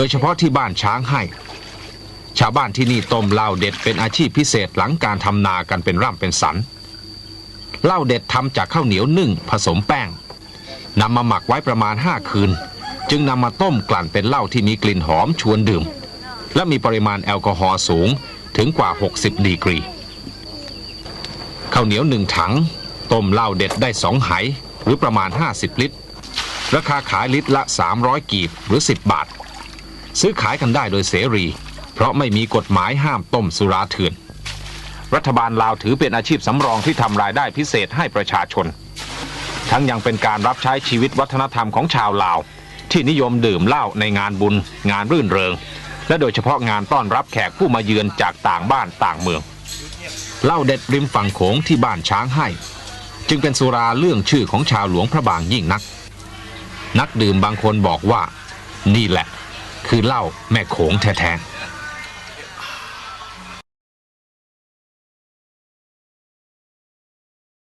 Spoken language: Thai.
ดยเฉพาะที่บ้านช้างให้ ชาวบ้านที่นี่ต้มเหล้าเด็ดเป็นอาชีพพิเศษหลังการทำนากันเป็นร่ำเป็นสันเหล้าเด็ดทำจากข้าวเหนียวนึ่งผสมแป้งนำมาหมักไว้ประมาณ5คืน จึงนำมาต้มกลั่นเป็นเหล้าที่มีกลิ่นหอมชวนดื่ม และมีปริมาณแอลกอฮอล์สูงถึงกว่า 60 ดีกรีข้าวเหนียวหนึ่งถัง ต้มเหล้าเด็ดได้สองไหหรือประมาณ 50 ลิตร ราคาขายลิตรละ 300 กีบหรือ 10 บาท ซื้อขายกันได้โดยเสรี เพราะไม่มีกฎหมายห้ามต้มสุราเถื่อน รัฐบาลลาวถือเป็นอาชีพสำรองที่ทำรายได้พิเศษให้ประชาชน ทั้งยังเป็นการรับใช้ชีวิตวัฒนธรรมของชาวลาว ที่นิยมดื่มเหล้าในงานบุญ งานรื่นเริง และโดยเฉพาะงานต้อนรับแขกผู้มาเยือนจากต่างบ้านต่างเมืองเหล้าเด็ดริมฝั่งโขงที่บ้านช้างให้ จึงเป็นสุราเรื่องชื่อของชาวหลวงพระบางยิ่งนัก นักดื่มบางคนบอกว่า นี่แหละ คือเหล้าแม่โขงแท้